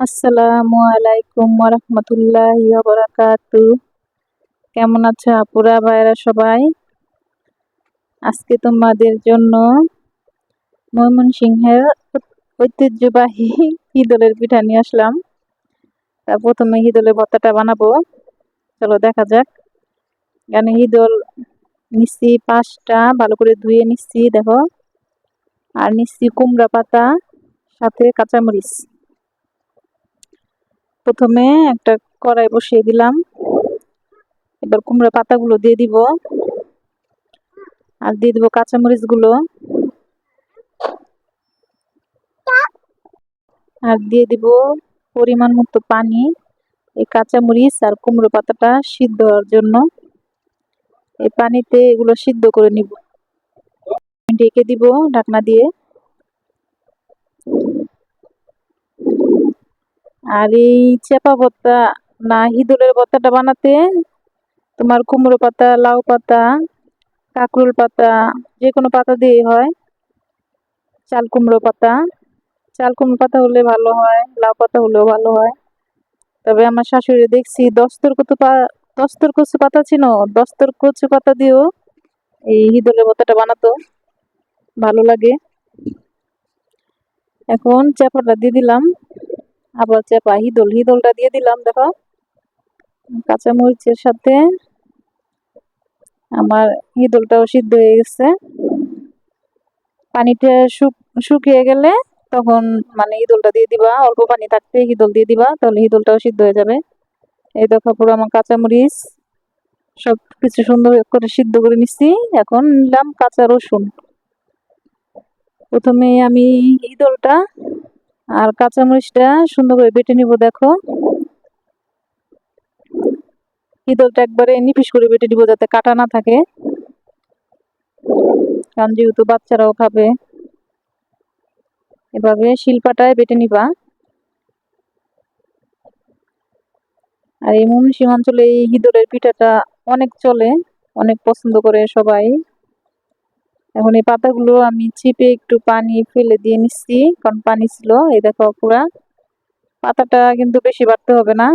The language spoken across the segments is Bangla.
আসসালামু আলাইকুম রহমতুল্লাহ বারাকাতু কেমন আছো আপুরা ভাইরা সবাই? আজকে তোমাদের জন্য ময়মনসিংহের ঐতিহ্যবাহী হিদলের পিঠা নিয়ে আসলাম। তা প্রথমে হিদলের ভর্তাটা বানাবো। চলো দেখা যাক। এখানে হিদল নিচ্ছি পাঁচটা, ভালো করে ধুয়ে নিচ্ছি, দেখো। আর নিচ্ছি কুমড়া পাতা, সাথে কাঁচামরিচ। প্রথমে একটা কড়াই বসিয়ে দিলাম। এবার কুমড়া পাতাগুলো দিয়ে দিব। আর দিয়ে দিব কাঁচামরিচগুলো আর দিয়ে দিব পরিমাণ মতো পানি এই কাঁচামরিচ আর কুমড়ো পাতাটা সিদ্ধ হওয়ার জন্য। এই পানিতে এগুলো সিদ্ধ করে নিব। ঢেকে দিব ঢাকনা দিয়ে। আর এই চেপা ভর্তা না হিদুলের ভর্তাটা বানাতে তোমার কুমড়ো পাতা, লাউ পাতা, কাঁকরোল পাতা, যে কোনো পাতা দিয়ে হয়। চাল কুমড়ো পাতা। চাল কুমড়ো পাতা হলে ভালো হয়, লাউ পাতা হলেও ভালো হয়। তবে আমার শাশুড়ি দেখছি দস্তর পা দস্তর কচু পাতা ছিল দস্তর কচু পাতা দিয়েও এই হিদলের ভর্তাটা বানাতো। ভালো লাগে। এখন চেপাটা দিয়ে দিলাম। আবার চেপা, হিদল, হিদলটা দিয়ে দিলাম, দেখো। কাঁচামরিচের সাথে আমার হিদলটাও সিদ্ধ হয়ে গেছে। পানিটা শুকিয়ে গেলে তখন মানে হিদলটা দিয়ে দিবা, অল্প পানি থাকতে হিদল দিয়ে দিবা, তাহলে হিদলটাও সিদ্ধ হয়ে যাবে। এই দেখো পুরো আমার কাঁচামরিচ সব কিছু সুন্দর করে সিদ্ধ করে নিচ্ছি এখন নিলাম কাঁচা রসুন। প্রথমে আমি হিদলটা আর কাঁচামরিচটা সুন্দরভাবে বেটে নিব, দেখো। হিদলটা একবারে নিপিস করে বেটে দিব যাতে কাটা না থাকে। কারণ যেহেতু বাচ্চারাও খাবে, এভাবে শিলপাটায় বেটে নিবা। আর এই ময়মনসিংহ অঞ্চলে এই হিদলের পিঠাটা অনেক চলে, অনেক পছন্দ করে সবাই। এখন এই পাতাগুলো আমি চিপে একটু পানি ফেলে দিয়ে নিচ্ছি, কারণ পানি ছিল। এই দেখো পুরা পাতাটা কিন্তু বেশি বাড়তে হবে না।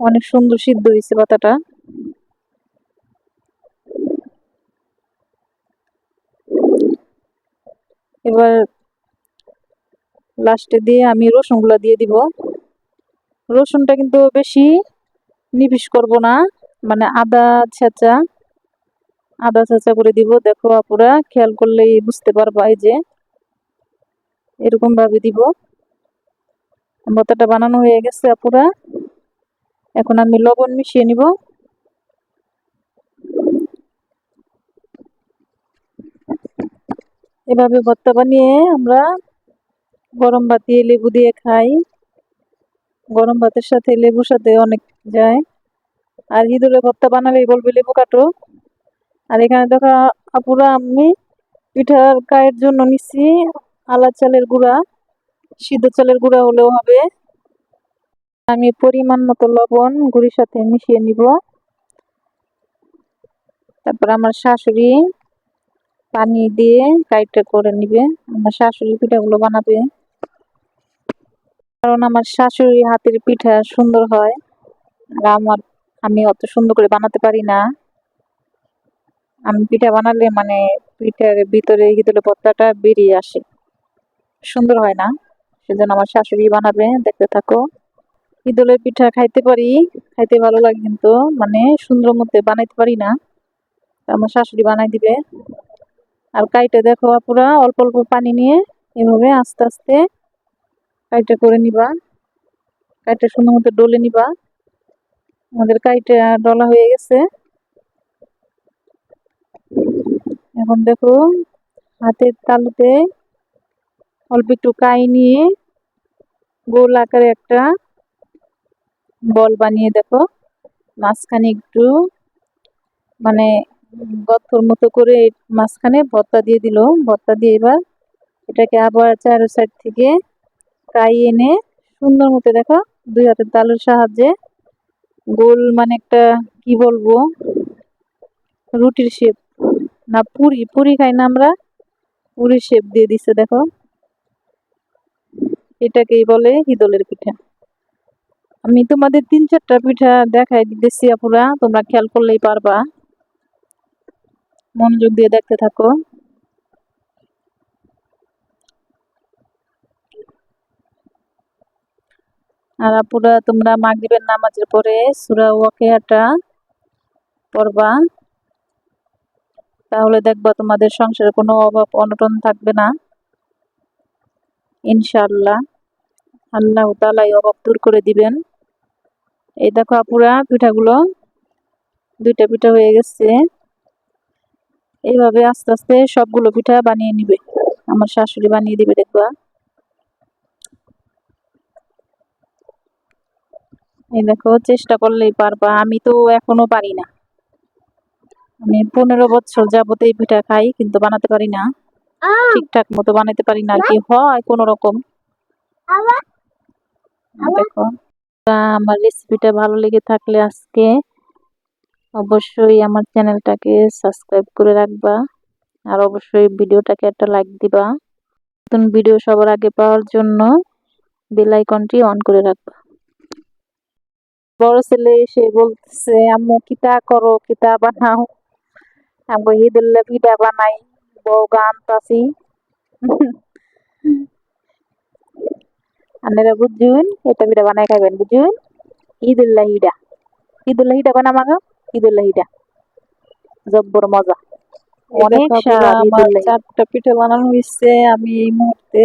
অনেক সুন্দর সিদ্ধ হয়েছে পাতাটা। এবার লাস্টে দিয়ে আমি রসুনগুলো দিয়ে দিব। রসুনটা কিন্তু বেশি নিবিষ করব না মানে আদা, ছেঁচা আদা ছেঁচা করে দিব। দেখো আপুরা, খেয়াল করলেই বুঝতে পারবা যে এরকম ভাবে দিব। ভর্তাটা বানানো হয়ে গেছে আপুরা। এখন আমি লবণ মিশিয়ে নিব। এভাবে ভর্তা বানিয়ে আমরা গরম ভাত দিয়ে লেবু দিয়ে খাই। গরম ভাতের সাথে লেবুর সাথে অনেক যায়। আর ইঁদুরে ভর্তা বানালেই বলবে লেবু কাটো। আর এখানে দেখা আপুরা, আমি পিঠার গায়ের জন্য নিচ্ছি আলা চালের গুঁড়া, সিদ্ধ চালের গুঁড়া হলেও হবে। আমি পরিমাণ মতো লবণ, গুড়ির সাথে মিশিয়ে নিব। তারপর আমার শাশুড়ি পানি দিয়ে কাইটটা করে নিবে। আমার শাশুড়ি পিঠাগুলো বানাবে। কারণ আমার শাশুড়ি হাতের পিঠা সুন্দর হয়। আর আমার, আমি অত সুন্দর করে বানাতে পারি না। আমি পিঠা বানালে মানে পিঠার ভিতরে ভিতরে পত্তাটা বেরিয়ে আসে। সুন্দর হয় না? সেজন্য আমার শাশুড়ি বানাবে, দেখতে থাকো। ইদলের পিঠা খাইতে পারি, খাইতে ভালো লাগে কিন্তু মানে সুন্দর মতো বানাইতে পারি না। আমার শাশুড়ি বানাই দিবে। আর কাইটা দেখো পুরা অল্প অল্প পানি নিয়ে এভাবে আস্তে আস্তে কাইটা করে নিবা। কাইটা সুন্দর মতো ডলে নিবা। আমাদের কাইটা ডলা হয়ে গেছে। এখন দেখো, হাতের তালুতে অল্প একটু কাই নিয়ে গোল আকারে একটা বল বানিয়ে দেখো। মাঝখানে একটু মানে গথর মতো করে মাঝখানে ভর্তা দিয়ে দিল। ভর্তা দিয়ে এবার এটাকে আবার চারো সাইড থেকে কাই এনে সুন্দর মতো দেখো, দুই হাতের তালুর সাহায্যে গোল মানে একটা কি বলব, রুটির শেপ না, পুরি পুরি খাই না আমরা। পুরি শেপ দিয়ে দিছে, দেখো। এটাকেই বলে হিদলের পিঠা। আমি তোমাদের তিন চারটা পিঠা দেখাই দিতেছি, আপুরা। তোমরা খেয়াল করলেই পারবা। মনোযোগ দিয়ে দেখতে থাকো। আর আপুরা, তোমরা মাগরিবের নামাজের পরে সূরা ওয়াকিয়াটা পড়বা। তাহলে দেখবা তোমাদের সংসারে কোনো অভাব, অনটন থাকবে না। ইনশাআল্লাহ। আল্লাহ তালাই অভাব দূর করে দিবেন। এই দেখো আপুরা, পিঠাগুলো দুইটা পিঠা হয়ে গেছে। এইভাবে আস্তে আস্তে সবগুলো পিঠা বানিয়ে নিবে। আমার শাশুড়ি বানিয়ে দিবে, দেখবা। এই দেখো, চেষ্টা করলেই পারবা। আমি তো এখনও পারি না। আমি পনেরো বছর যাবত এই পিঠা খাই কিন্তু বানাতে পারি না। ঠিকঠাক মতো বানাতে পারি না কি হয় কোনো রকম। দেখো আমার রেসিপিটা ভালো লেগে থাকলে আজকে অবশ্যই আমার চ্যানেলটাকে সাবস্ক্রাইব করে রাখবা আর অবশ্যই ভিডিওটাকে একটা লাইক দিবা। নতুন ভিডিও সবার আগে পাওয়ার জন্য বেল আইকনটি অন করে রাখবা। বড় ছেলে এসে বলতেছে আম্মু কিতা করো? কিতা বানাও? আমি ঈদুল্লাহ পিঠা বানাই বউ গান তাসি আপনারা বুঝুন এটা পিঠা বানাই খাবেন বুঝুন ঈদুল্লাহ হিডা ঈদুল্লাহ হিডা বানা মাগো ঈদুল্লাহ হিডা জব্বর মজা অনেক চারটা পিঠা বানানো হয়েছে আমি এই মুহূর্তে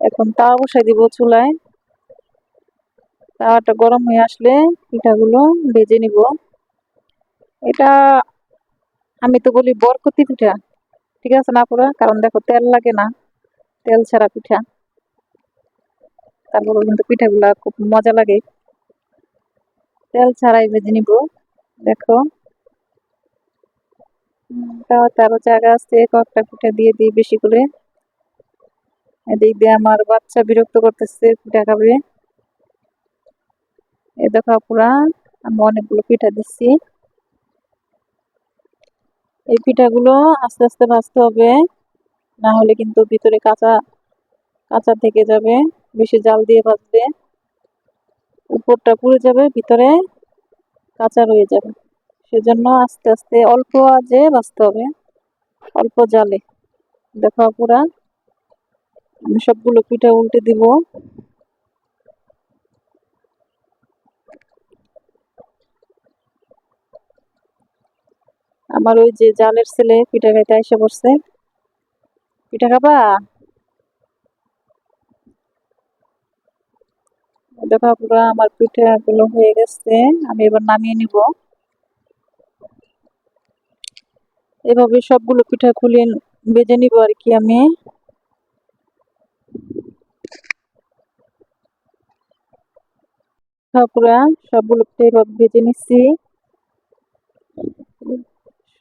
এখন তাওয়া বসাই দিব চুলায় তাওয়াটা গরম হয়ে আসলে পিঠাগুলো ভেজে নিব এটা আমি তো বলি বরকতি পিঠা। ঠিক আছে না পুরা? কারণ দেখো তেল লাগে না। তেল ছাড়া পিঠা। তারপরে কিন্তু পিঠাগুলা খুব মজা লাগে। তেল ছাড়াই ভেজে নিব। দেখো। তারও জায়গা আছে। কয়েকটা পিঠা দিয়ে দিই বেশি করে। এদিক দিয়ে আমার বাচ্চা বিরক্ত করতেছে, পিঠা খাবে। এ দেখো পুরা, আমি অনেকগুলো পিঠা দিচ্ছি। এই পিঠাগুলো আস্তে আস্তে ভাজতে হবে। না হলে কিন্তু ভিতরে কাঁচা কাঁচা থেকে যাবে, বেশি জাল দিয়ে ভাজলে উপরটা পুড়ে যাবে, ভিতরে কাঁচা রয়ে যাবে। সেজন্য আস্তে আস্তে অল্প আজে ভাজতে হবে, অল্প জালে। দেখো পুরা আমি সবগুলো পিঠা উল্টে দিব। আমার ওই যে জালের ছেলে পিঠা খাইতে এসে পড়ছে। পিঠা খাবা? দেখো পুরো আমার পিঠা গুলো হয়ে গেছে, আমি এবার নামিয়ে নিব। এভাবে সবগুলো পিঠা খুলে বেজে নিব আর কি আমি। সবগুলো পিঠা এভাবে ভেজে নিচ্ছি।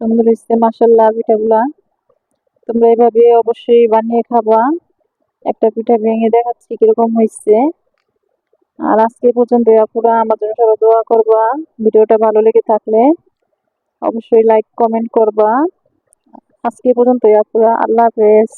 সুন্দর হয়েছে মাসাল্লাহ পিঠাগুলা। তোমরা এভাবে অবশ্যই বানিয়ে খাবা। একটা পিঠা ভেঙে দেখাচ্ছি কীরকম হয়েছে। আর আজকে পর্যন্ত আপুরা, আমার জন্য সবাই দোয়া করবা। ভিডিওটা ভালো লেগে থাকলে অবশ্যই লাইক কমেন্ট করবা। আজকে পর্যন্ত আপুরা, আল্লাহ হাফেজ।